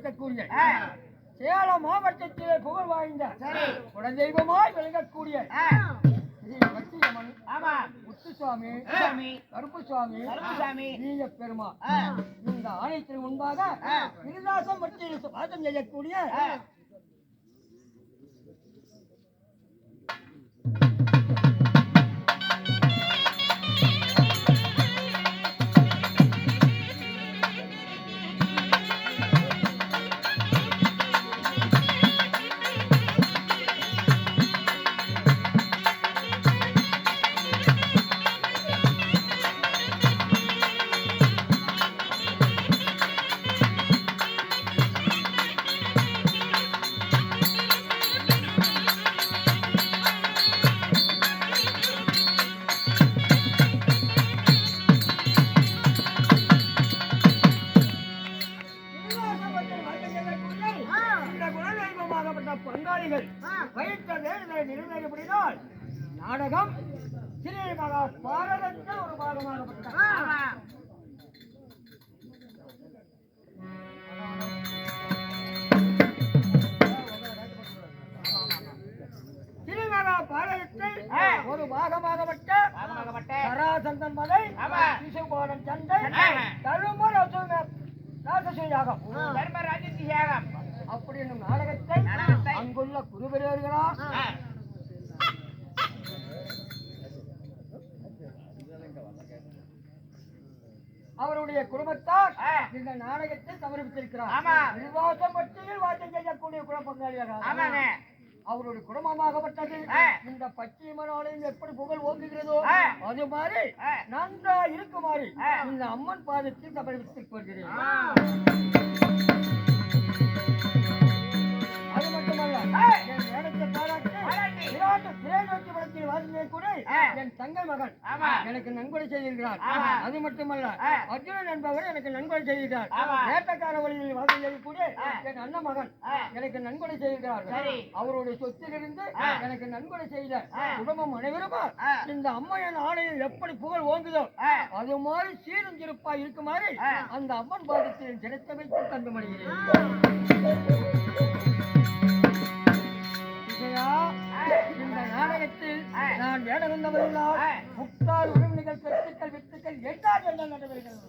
ஆ, சேலம் மாவட்டத்திலே புகழ் வாய்ந்த சரி. குலதெய்வமாய் விளங்கக்கூடிய ஆ, ஸ்ரீ பக்தியம்மன் ஆமா. முத்துசுவாமி சாமி கருப்புசுவாமி கருப்புசாமி. நீய பெருமா இந்த ஆலயத்திற்கு முன்பாக ஆ. கிருதாசம் பற்றி வாதம் செய்யக்கூடிய きれいだな、அவருடைய குடும்பத்தார். இந்த நாடகத்தை சமர்ப்பித்திருக்கிறார் ஆமா. நிர்வாகம் பட்டியல் வாக்கியம் செய்யக்கூடிய குலப்பங்காளியாக ஆமாங்க அவருடைய குடும்பமாகப்பட்டது. இந்த ஆலயம் எப்படி புகழ் ஓங்குகிறதோ. அது மாதிரி. நன்றா இருக்குமாறு. இந்த அம்மன் பாதத்தில் சமர்ப்பித்துக் கொள்கிறேன். அது மட்டுமல்ல பாராட்டி வாசினை கூட ஆ. என் தங்கை மகன் ஆமா. எனக்கு நன்கொடை செய்திருக்கிறார் ஆமா. அது மட்டுமல்ல. அர்ஜுனன் என்பவர் எனக்கு நன்கொடை செய்திருக்கிறார். வேட்டக்கார வழியில் வாசல் செய்யக்கூடிய. என் அண்ணன் மகன். எனக்கு நன்கொடை செய்திருக்கிறார்கள். அவருடைய சொத்திலிருந்து. எனக்கு நன்கொடை செய்த. குடும்பம் அனைவரும். இந்த அம்மையன் ஆலயம் எப்படி புகழ் ஓங்குதோ. அது மாதிரி சீரும் சிறப்பா இருக்குமாறு. அந்த அம்மன் பாதத்தில் ஜனத்தை வைத்து தந்து மணிகிறேன் நாடகத்தில். நான் வேட வந்தவர்களால் ஆ. முக்கால் உரிமைகள் சொத்துக்கள் வித்துக்கள் எட்டால் என்ன நடைபெறுகிறது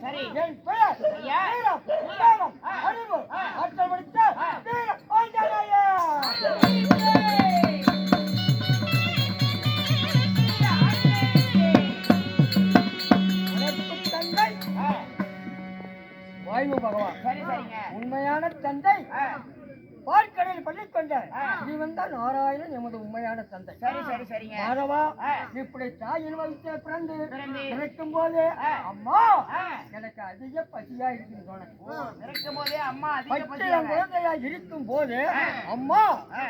சரி. என் பெயர். வீரம். அறிவு. ஆற்றல் படித்த பகவான் உண்மையான தந்தை பார்க்கடலில் பள்ளி கொண்ட ஆ. இவன் தான் நாராயணன் எமது உண்மையான தந்தை சரி சரி சரிங்க மாதவா. இப்படி தாயின் வயிற்று பிறந்து. பிறக்கும் போது. அம்மா. எனக்கு அதிக பசியா போதே அம்மா. குழந்தையா இருக்கும் போது அம்மா.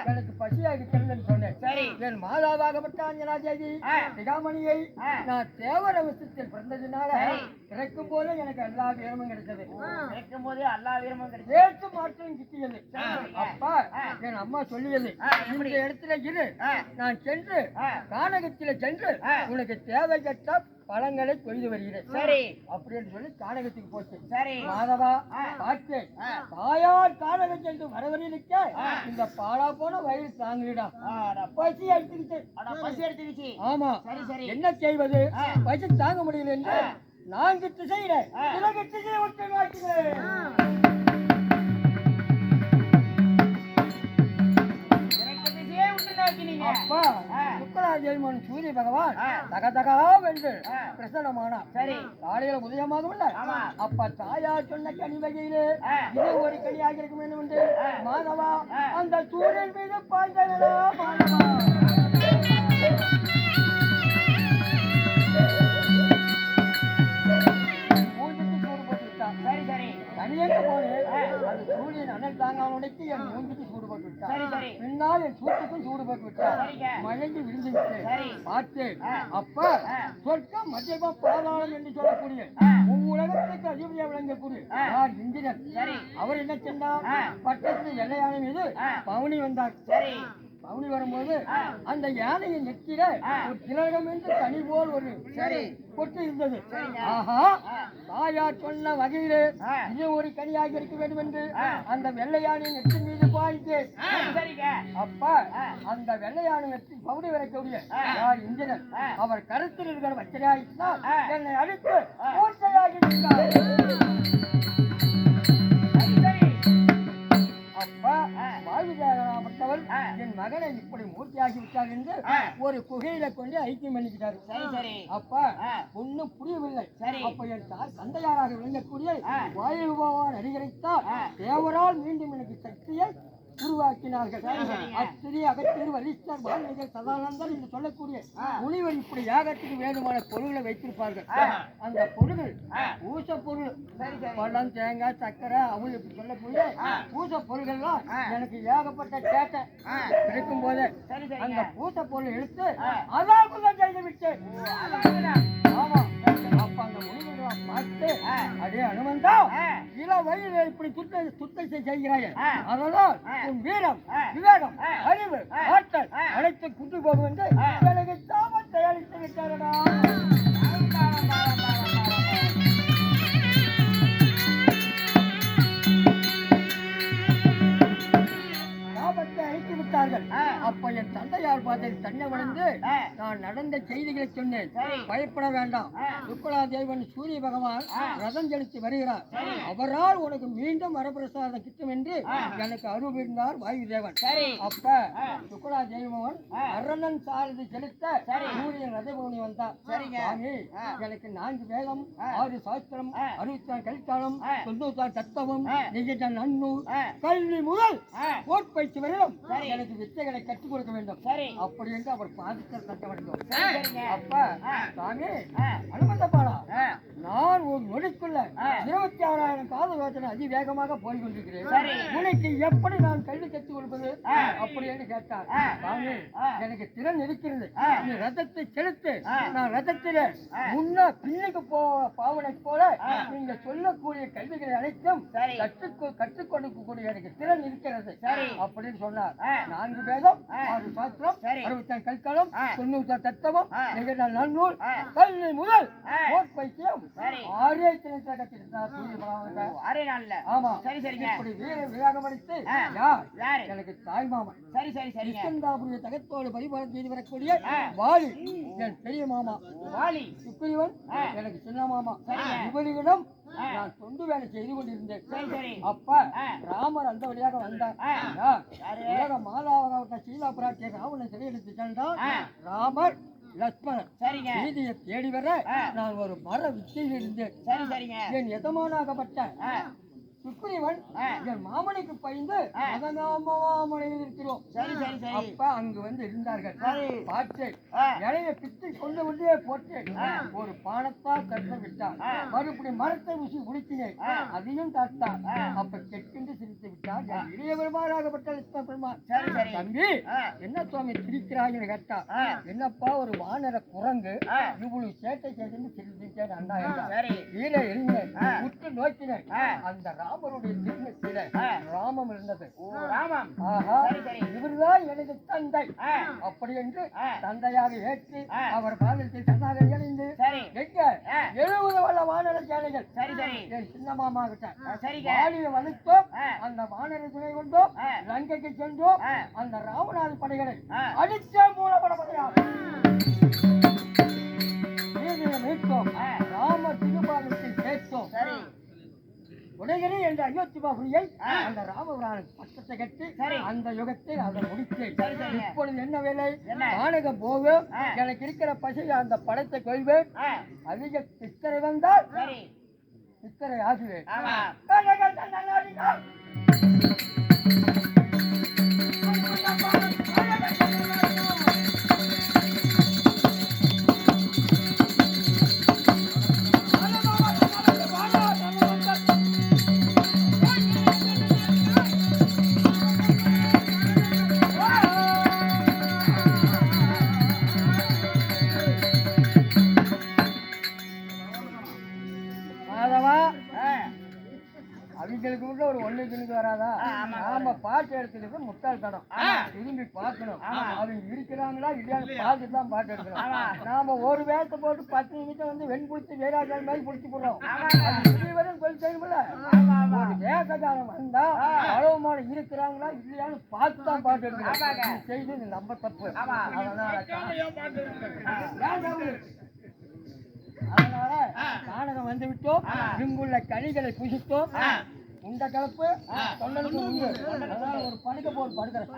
எனக்கு பசியா இருக்கிறதுன்னு சொன்னேன் என் மாதாவாகப்பட்ட அஞ்சனாதேவி ஆ. சிகாமணியை. நான் தேவர வசத்தில் பிறந்ததுனால சரி. பிறக்கும் போது எனக்கு எல்லா வீரமும் கிடைச்சது பிறக்கும் போதே அல்லா வீரமும் கிடைச்சு வேற்று மாற்றம் கிட்டியது. அப்பா. என் அம்மா சொல்லியது? இந்த இடத்துல இரு. நான் சென்று. கானகத்தில சென்று. உனக்கு தேவை கட்ட பழங்களை கொய்து வருகிறேன் சரி அப்படின்னு சொல்லி கானகத்துக்கு போச்சு சரி மாதவா ஆ. தாயார் கானகம் சென்று வரவரிலுக்க ஆ. இந்த பாலா போன வயிறு தாங்கிடா பசி எடுத்துக்கிட்டு பசி எடுத்துக்கிச்சு ஆமா சரி சரி என்ன செய்வது. பசி தாங்க முடியல என்று. நான்கு திசையில. உலக திசையை அப்பா ஆ. சுக்கராஜெயமன் சூரிய பகவான். தக தகா வென்று ஆ. பிரசன்னமானார் சரி காலையில உதயமாகும். அப்ப தாயார் சொன்ன கனி வகையிலே. இது ஒரு கனியாக இருக்க வேண்டும் என்று. மாதவா. அந்த சூரியன் மீது பாய்ந்தனடா மாதவா போனேன் அது சூரியன் அனல் தாங்காமல் உடைத்து என் மூஞ்சிக்கு சூடு போட்டு சரி பின்னால் என் சூட்டுக்கும் சூடு போட்டு விட்டான் சரிங்க. மயங்கி விழுந்து விட்டேன் சரி. பார்த்தேன். அப்ப. சொர்க்கம் மத்தியமா பாதாளம் என்று சொல்லக்கூடிய. உலகத்துக்கு அதிபதியா விளங்கக்கூடிய. யார் இந்திரன் அவர் என்ன சென்றார். பட்டத்து எல்லையான மீது. பவுனி வந்தார் பவுனி வரும்போது. அந்த யானையை நெற்றில ஆ. ஒரு திலகம் என்று தனி போல் ஒரு சரி. சரிங்க. ஆஹா. தாயார் சொன்ன வகையிலே. இது ஒரு கனியாக இருக்க வேண்டும் என்று. அந்த வெள்ளையானை நெற்றி மீது சரிங்க அப்பா. அந்த வெள்ளையானை நெற்றி பவுடி வரக்கூடிய. யார் இந்திரன். அவர் கருத்தில் இருக்கிற வச்சனையாயிட்டால். என்னை அழித்து. பூர்த்தையாகி அப்பா ஆ. ஆ. என் மகனை இப்படி மூர்த்தியாகி விட்டார் என்று. ஒரு குகையில கொண்டு ஐக்கியம் பண்ணிக்கிட்டாரு சரி சரி அப்பா. ஒண்ணும் புரியவில்லை சரி. அப்ப என் தாய் தந்தையாராக விளங்கக்கூடிய. வாயு ஆ. தேவரால் மீண்டும் எனக்கு சக்தியை உருவாக்கினார்கள். அத்திரி அகத்திரி வலிஷ்டர் வால்மீகர் சதானந்தர் என்று சொல்லக்கூடிய. முனிவர் இப்படி யாகத்துக்கு வேண்டுமான பொருள்களை வைத்திருப்பார்கள். அந்த பொருள்கள். பூச பொருள். பழம் தேங்காய் சக்கரை அவள் இப்படி சொல்லக்கூடிய. பூச பொருள்கள்லாம். எனக்கு ஏகப்பட்ட கேட்ட. கிடைக்கும் போது அந்த பூச பொருள் எடுத்து. அதாக்குள்ள செய்து விட்டேன் அடே அனுமந்தா. இள வயதில் இப்படி சுத்த சுத்தம் செய்கிறாய். அதனால். உன் வீரம். விவேகம். அறிவு. ஆற்றல். அனைத்து குண்டு போகும் என்று. எனக்கு சாபம் தயாரித்து விட்டாரடா நடந்த செய்திகளை சொன்னேன். பயப்பட வேண்டாம். சுக்கலா தேவன் சூரிய பகவான். ரதம் செலுத்தி வருகிறார். அவரால் உனக்கு மீண்டும் வரப்பிரசாதம் கிட்டும் என்று. எனக்கு அருள்பிருந்தார் வாயு தேவன் அப்ப. சுக்கலா தேவன் ஆ. அரணன் சாரதி செலுத்த சரி. சூரியன் ரதபூமி வந்தார் சரிங்க. சுவாமி. எனக்கு நான்கு வேதம். ஆறு சாஸ்திரம். அறுபத்தி ஆறு கலித்தாளம் ஆ. தொண்ணூத்தாறு தத்துவம். நிஜ நன்னூல். கல்வி முதல். கோட்பயிற்சி வரையிலும். எனக்கு வித்தைகளை கற்றுக் கொடுக்க வேண்டும் அப்படி என்று அவர் பாதித்தல் கட்ட வேண்டும். அப்ப. சாமி. அனுமந்தப்பாடா. நான் ஒரு நொடிக்குள்ள. இருபத்தி ஆறாயிரம் காதல் யோசனை அதிவேகமாக போய் கொண்டிருக்கிறேன் சரி. உனக்கு எப்படி நான் கல்வி கற்றுக் கொடுப்பது ஆ. அப்படி என்று கேட்டார் ஆ. சாமி ஆ. எனக்கு திறன் இருக்கிறது. நீ ரதத்தை செலுத்து ஆ. நான் ரதத்திலே. முன்ன பின்னுக்கு போ பாவனை போல. நீங்க சொல்லக்கூடிய கல்விகளை அனைத்தும். கற்றுக்கொ கற்றுக் கொடுக்கக்கூடிய எனக்கு திறன் இருக்கிறது சரி. அப்படின்னு சொன்னார். நான்கு வேதம். ஆறு சாஸ்திரம். அறுபத்தாறு. ஆ. நிகழ்ந்த நன்னூல். கல்வி முதல் சரி. ஆரே. ஓ, அரை நாள்ல ஆமா சரி சரிங்க இப்படி வீர விவேகம் அடித்து ஆ. யார் யாரு எனக்கு தாய் மாமன் சரி சரி கிருஷ்ணந்தாபுரிய தகத்தோடு பரிபாலம் செய்து வரக்கூடிய. வாலி என் பெரிய மாமா வாலி சுக்ரீவன். எனக்கு சின்ன மாமா சரிங்க. நான் தொண்டு வேலை செய்து கொண்டிருந்தேன். அப்ப. ராமர் அந்த வழியாக வந்தார்? உலக மாதாவாக சீலா பிராட்டிய ராவணன் சிறையெடுத்து சென்றால். ராமர் லட்சுமணன் சரிங்க. நீதியை தேடி வர. நான் ஒரு மர வித்தையில் இருந்தேன் என் எதமானாகப்பட்ட. சுக்ரீவன். என் மாமனுக்கு பயந்து. மதனாமலையில் இருக்கிறோம் சரி சரி சரி அப்ப அங்கு வந்து இருந்தார்கள் ஆ. இலைய பித்து கொண்டு விட்டே போட்டு. ஒரு பானத்தால் கட்ட விட்டார் ஆ. மறுபடி மரத்தை ஊசி குடித்தினேன் ஆ. அதையும் ஆ. அப்ப கெட்டுண்டு சிரித்து விட்டார் இளைய பெருமாறாகப்பட்ட லட்சுமண பெருமாள் சரி சரி தம்பி. என்ன சுவாமி சிரிக்கிறாய்னு கேட்டா ஆ. என்னப்பா ஒரு வானர குரங்கு. இவ்வளவு சேட்டை செய்து சிரிச்சிட்டேன். சரி வீர ஆ. உற்று நோக்கினர் ஆ. அந்த ராமருடைய திருநத்தில ஆ. ராமம் இருந்தது ராமம் ஆஹா இவர்தான் எனது தந்தை. அப்படி என்று. தந்தையாக ஏற்று. அவர் பாதத்தில் சன்னாக இணைந்து எங்க. எழுபது வல்ல வானர சேனைகள் சரி சரி என் சின்ன மாமா கிட்ட சரிங்க வலுத்தோம். அந்த வானர துணை கொண்டோம். லங்கைக்கு சென்றோம். அந்த ராவணாதி படைகளை. அடிச்சே மீட்போம் ஆ. ராம சரி உடையரே என்ற அயோத்தி பாகுலியை ஆ. அந்த ராமபுரான பட்டத்தை கட்டி. அந்த யுகத்தில் அதை முடித்தேன். இப்பொழுது என்ன வேலை? வானகம் போகும். எனக்கு இருக்கிற பசியை அந்த படத்தை கொள்வேன் அதிக சித்திரை வந்தால் சித்திரை ஆகுவேன் ஆமா. திரும்பி பார்க்கணும் ஆமா. அவங்க இருக்கிறாங்களா இல்லையான்னு பார்த்துட்டு தான் பாட்டு எடுக்கணும். நாம ஒரு வேட்டை போட்டு பத்து நிமிஷம் வந்து வெண் பிடிச்சி வேறாஜால் மாதிரி பிடிச்சி போடுறோம் செய்யுமில்ல ஒரு வேட்டக்காரன் வந்தா. அளவுமான இருக்கிறாங்களா இல்லையான்னு பார்த்து தான் பாட்டு எடுக்கணும் செய்து நம்ம தப்பு. அதனால. நாடகம் வந்து விட்டோம் ஆ. இங்குள்ள கனிகளை புசித்தோம். உண்ட கலப்பு தொண்டனுக்கு உண்டு. அதனால ஒரு படுக்க போல் படுக்கிறேன்.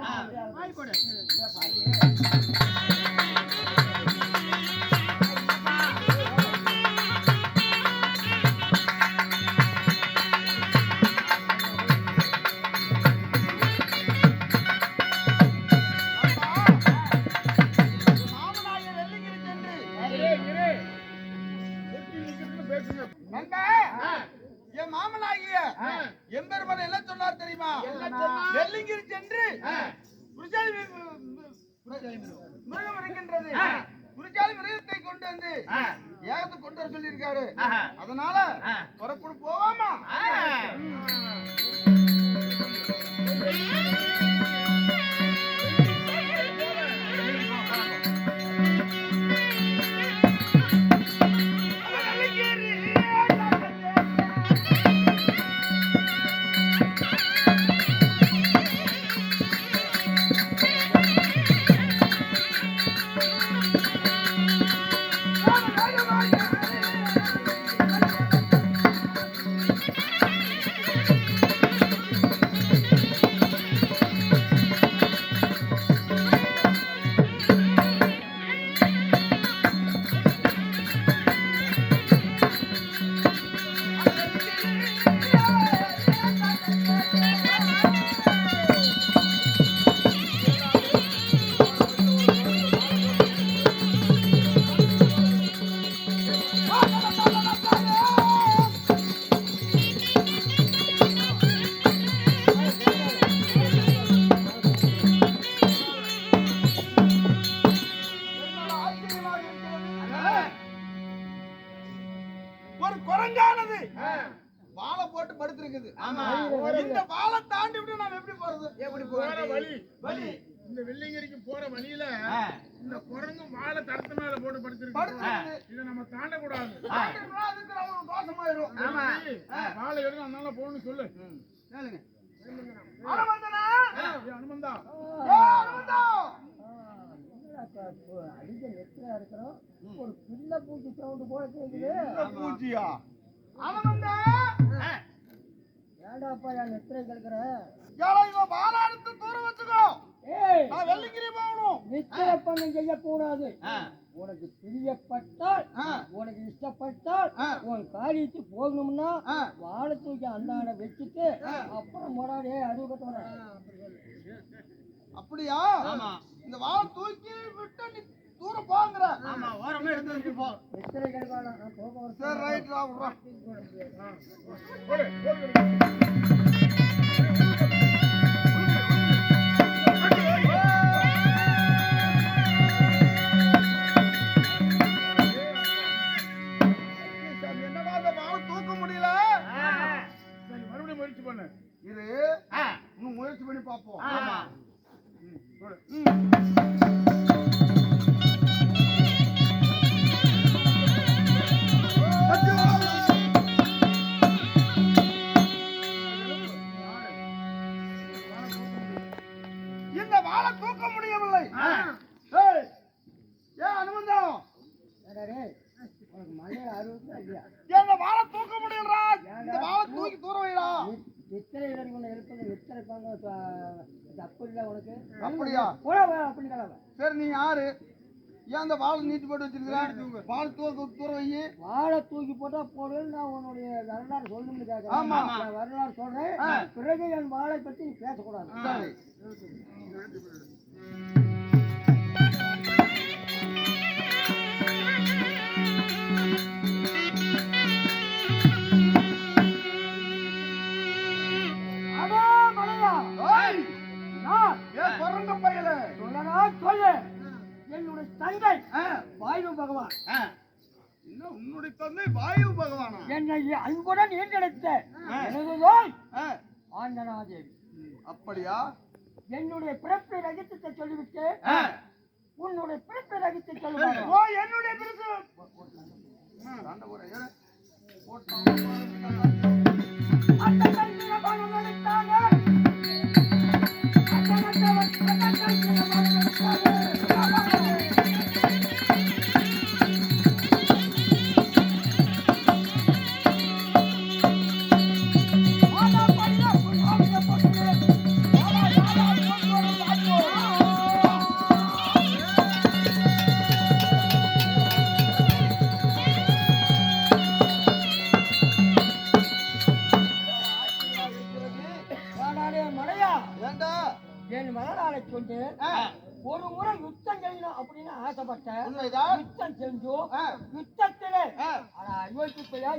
கேக்குது பூச்சியா அனுமந்தா ஏண்டாப்பா என் நெத்திரை கேட்கிற? ஏழை இவன் வாழை எடுத்து தூர வச்சுக்கோ. ஏய். நான் வெள்ளிங்கிரி போகணும். பண்ண செய்யக்கூடாது உனக்கு பிரியப்பட்டால். உனக்கு இஷ்டப்பட்டால். உன் காரியத்துக்கு போகணும்னா. வாழை தூக்கி அந்தாண்ட வச்சுட்டு அப்புறம் முறாடே அறுவை அப்படியா? ஆமா. இந்த வாழை தூக்கி விட்டு தூரம் போங்கிற ஆமா ஓரமா எடுத்து வச்சு போ. எத்தனை கிடைக்காத நான் போக. சரி ரைட் ரா விட்றா. போடு, முயற்சி பண்ணு. இது முயற்சி பண்ணி பார்ப்போம். வரலாறு சொல்லணும்னு கேட்கறேன். நான் வரலாறு சொல்றேன். பிறகு என் வாழை பத்தி நீ பேசக்கூடாது. சொல்லு. என்னுடைய தங்கை வாயு பகவான். உன்னுடைய தந்தை வாயு பகவானா? என்னை அன்புடன் ஈண்டெடுத்த எனது தாய் ஆ, ஆண்டனாதேவி. அப்படியா? என்னுடைய பிறப்பை ரகசியத்தை சொல்லிவிட்டு. உன்னுடைய பிறப்பை ரகசியத்தை சொல்லுவாங்க ஓ என்னுடைய பிரிசு தாண்ட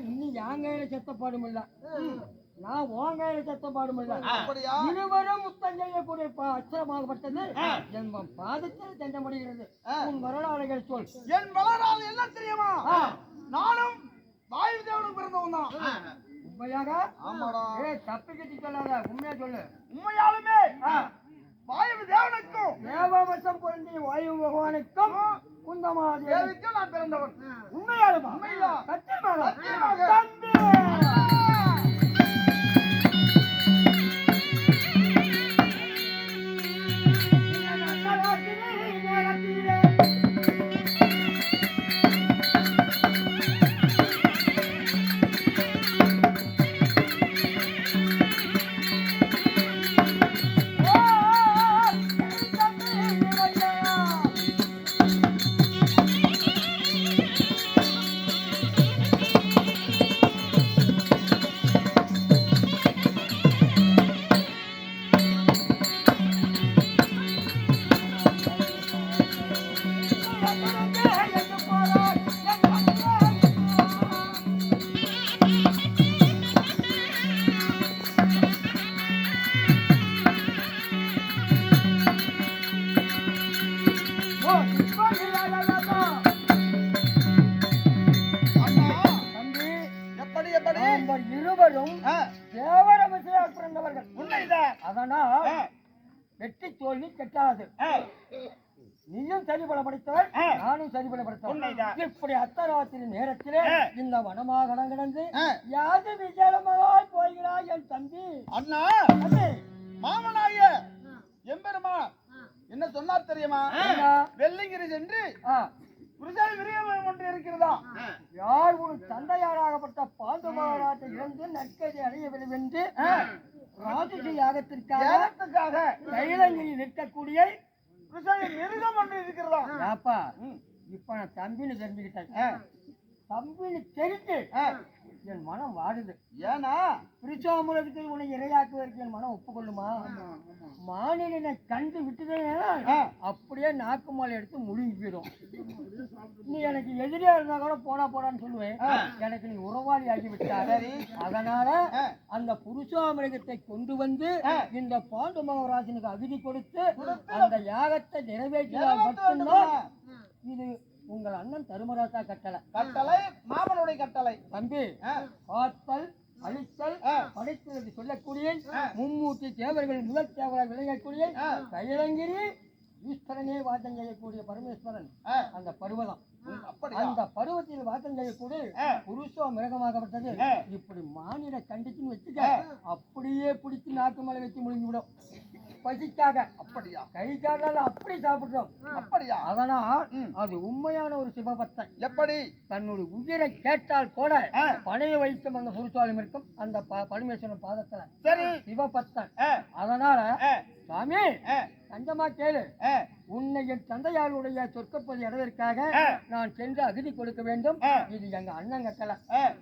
இன்னும் என் கையில செத்தப்பாடும் இல்ல. நான் உன் கையில செத்தப்பாடும் இல்ல. அப்படியா? இருவரும் முத்தம் செய்யக்கூடிய அச்சரமாகப்பட்டது என் பாதத்தில் தண்டப்படுகிறது ஆ. உன் வரலாறுகள் சொல். என் வளரால் என்ன தெரியுமா. நானும் வாயு தேவனும் பிறந்தவன் தான். உண்மையாக? ஆமாடா. ஏ தப்பிக்கிட்டு சொல்லாத. உண்மையா சொல்லு. உண்மையாலுமே வாயு தேவனுக்கும் தேவவசம் பொருந்திய வாயு பகவானுக்கும் குந்தமாதேவி தேவிக்கும் நான் பிறந்தவன். உண்மையாலுமா. சத்தியமாக. சத்தியமாக. நீயும் சரிபட படித்தவர் ஆ. நானும் சரிபட படித்தவர் உண்மைதான். இப்படி அத்தராத்திரி நேரத்திலே. இந்த வனமாக கிடந்து. யாது விஜயமாய் போகிறாய் என் தம்பி? அண்ணா தம்பி. மாமனாய எம்பெருமா என்ன சொன்னார் தெரியுமா? வெள்ளிங்கிரி சென்று ஆ, விருதாய் விரியமயம் ஒன்று இருக்கிறதா? யார் ஒரு தந்தையாராகப்பட்ட பாண்டு மகாராஜை இழந்து நற்கதி அடையவில்லை என்று ராஜசி யாகத்திற்காக கைலங்கிரி நிற்கக்கூடிய விருதாய் மிருகம் ஒன்று இருக்கிறதா? யாப்பா? இப்ப நான் தம்பின்னு தெரிஞ்சுக்கிட்டேன். தம்பின்னு தெரிஞ்சு ஆ. என் மனம் வாடுது ஏன்னா பிரிச்சோமலத்துக்கு உன்னை இரையாக்குவதற்கு என் மனம் ஒப்புக்கொள்ளுமா மாநிலனை கண்டு விட்டுதேனா ஆ. அப்படியே நாக்குமால் எடுத்து முழுங்கி போயிடும் நீ எனக்கு எதிரியா இருந்தா கூட போனா போடான்னு சொல்லுவேன். எனக்கு நீ உறவாளி ஆகி விட்டார் சரி. அதனால. அந்த புருஷாமிரகத்தை கொண்டு வந்து. இந்த பாண்டு மகாராஜனுக்கு அகதி கொடுத்து அந்த யாகத்தை நிறைவேற்றினால் நிறைவேற்ற மட்டும்தான்? இது உங்கள் அண்ணன் தருமராசா கட்டளை கட்டளை மாமனுடைய கட்டளை தம்பி பார்த்தல் அழித்தல். படைத்தல் சொல்லக்கூடிய ஆ. மும்மூர்த்தி தேவர்கள் முதல் தேவராக விளங்கக்கூடிய ஆ. கைலங்கிரி ஈஸ்வரனே வாசம் செய்யக்கூடிய பரமேஸ்வரன். அந்த பருவதம் அந்த பருவத்தில் வாசம் செய்யக்கூடிய. புருஷோ மிருகமாகப்பட்டது. இப்படி மானிட கண்டிச்சுன்னு வச்சுக்க அப்படியே பிடிச்சு நாக்கு மேல வச்சு முழுங்கி விடும் பசிக்காக அப்படியா? கை காலால அப்படி சாப்பிடுறோம். அப்படியா? அதனால் ம். அது உண்மையான ஒரு சிவபக்தன். எப்படி? தன்னுடைய உயிரை கேட்டால் கூட ஆ. பணைய வைக்கும் அந்த புருஷாலும் இருக்கும். அந்த பரமேஸ்வரன் பாதத்துல சரி. சிவபக்தன். ஆ, அதனால சாமி தஞ்சமா கேளு. உன்னை என் தந்தையாருடைய சொற்கப்பதி அடைவதற்காக ஆ. நான் சென்று அகதி கொடுக்க வேண்டும். இது எங்க அண்ணன் கட்டளை.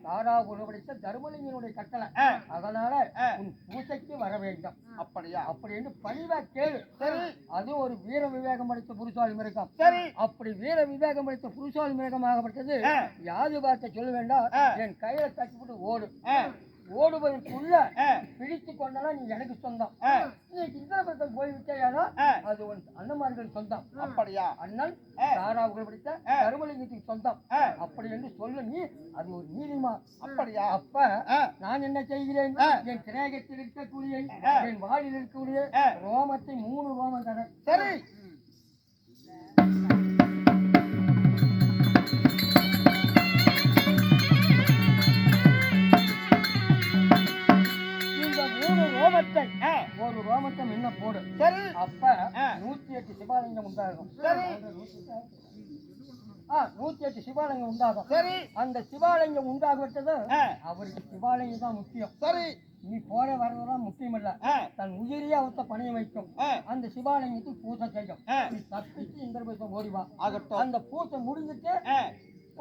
தாரா உணவடித்த தர்மலிங்கனுடைய கட்டளை. அதனால. உன் பூசைக்கு வர வேண்டும். அப்படியா? அப்படின்னு பணிவா கேளு. சரி. அது ஒரு வீர விவேகம் அளித்த புருஷாலி மிருகம். சரி. அப்படி வீர விவேகம் அளித்த புருஷாலி மிருகமாகப்பட்டது. யாது வார்த்தை சொல்ல வேண்டாம். என் கையில தட்டி போட்டு ஓடு. ஓடுவதற்குள்ள ஆ, பிடித்து கொண்டனா நீ எனக்கு சொந்தம் நீ இந்திரபுரத்தில் போய்விட்டேனா ஆ. அது உன் அண்ணமார்கள் சொந்தம் அப்படியா அண்ணன். தாராவுகள் பிடித்த. கருமலிங்கத்துக்கு சொந்தம். அப்படி என்று சொல்ல நீ அது ஒரு நீதிமா அப்படியா அப்ப நான் என்ன செய்கிறேன். என் திரேகத்தில் இருக்கக்கூடிய. என் வாளில் இருக்கக்கூடிய. ரோமத்தை மூணு ரோமம் தர சரி ரோமத்தை ஒரு ரோமத்தை முன்ன போடு. சரி. அப்ப. நூத்தி எட்டு சிவாலிங்கம் உண்டாகும். சரி. நூத்தி எட்டு சிவாலிங்கம் உண்டாகும். சரி. அந்த சிவாலிங்கம் உண்டாகப்பட்டது ஆ, அவருக்கு சிவாலயம் தான் முக்கியம். சரி. நீ போற வர்றதெல்லாம் முக்கியம் இல்ல தன் உயிரியே அவத்த பணைய வைக்கும். அந்த சிவாலயத்துக்கு பூசை செய்யும். நீ தப்பிச்சு இந்த ஓடிவா அந்த பூசை முடிஞ்சிட்டு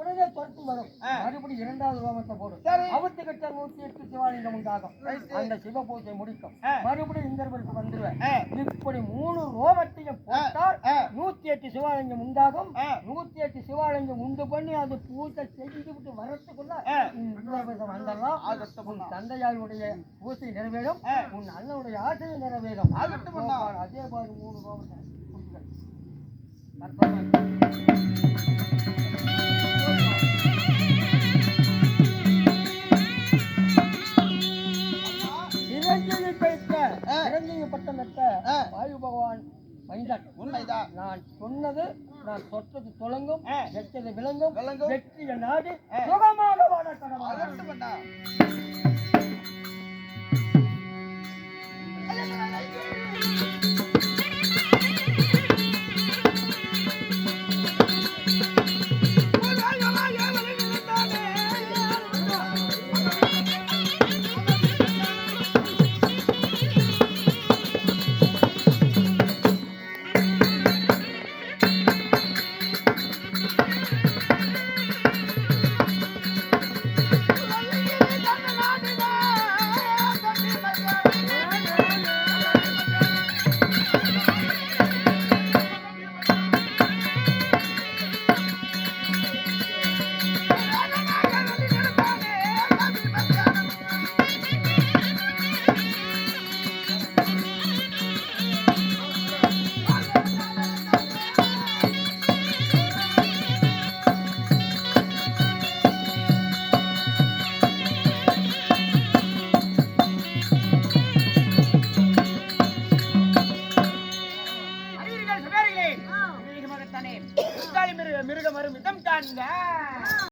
உடனே துரத்தி வரும். மறுபடியும் இரண்டாவது ரோமத்தை போடும் சரி. அவத்துக்கிட்ட நூத்தி எட்டு சிவாலிங்கம் உண்டாகும். அந்த சிவ பூஜை முடிக்கும். மறுபடியும் இந்த பைசம் வந்துருவேன் இப்படி மூணு ரோமத்தையும் போட்டால். நூத்தி எட்டு சிவாலிங்கம் உண்டாகும். நூத்தி எட்டு சிவாலிங்கம் உண்டு பண்ணி அது பூஜை செஞ்சு விட்டு வரத்துக்குள்ள. இந்திரபேசம் வந்துடலாம் ஆகட்டும் உன் தந்தையாருடைய பூசை நிறைவேறும். உன் அண்ணனுடைய ஆசையை நிறைவேறும் அதே பாரு மூணு ரோமத்தை குடிச்சுக்க. கற்பனை. கட்ட வாயு பகவான் மனிதன். உண்மைதான். நான் சொன்னது நான் சொற்றது தொடங்கும் வெற்றது விளங்கும் விளங்கும். வெற்றிய நாடு சுகமாக வாழ கடவாடா